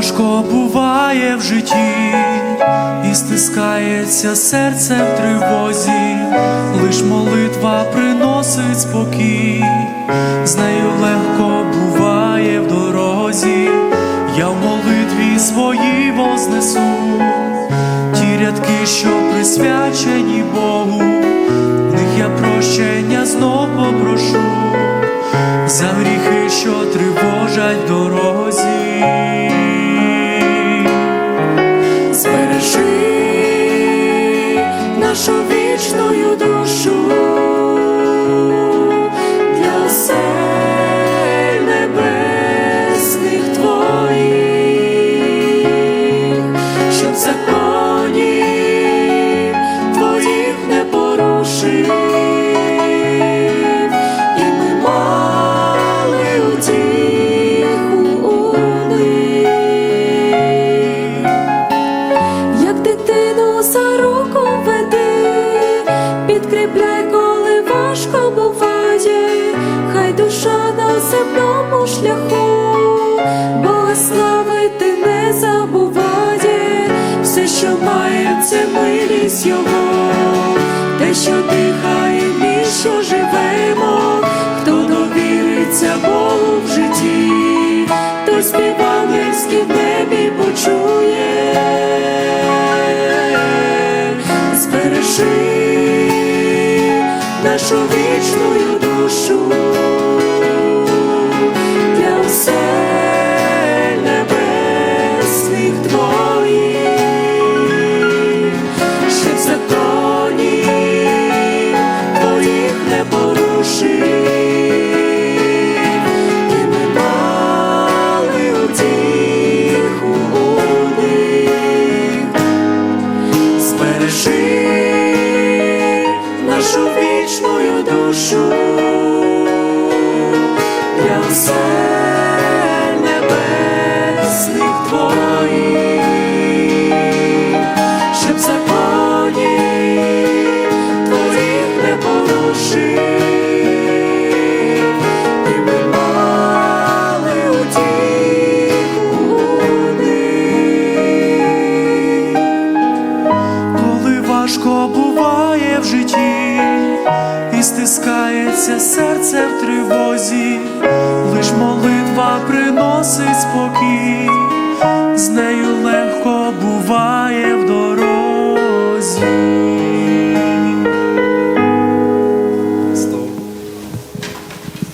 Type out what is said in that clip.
Важко буває в житті, і стискається серце в тривозі, лиш молитва приносить спокій, з нею легко буває в дорозі, я в молитві своїй вознесу, ті рядки, що присвячені Богу, в них я прощення знов попрошу. За гріхи, що тривожать дорозі. Підкріпляй, коли важко буває, хай душа на земному шляху, Бога славити не забуває, все, що має, це милість Його, те, що дихає, нашу вічною душу. Для осель небесних твоїх, щоб законів твоїх не порушив, і вічною душу. Для все небесних твоїх, б'ється серце в тривозі, лиш молитва приносить спокій, з нею легко буває в дорозі.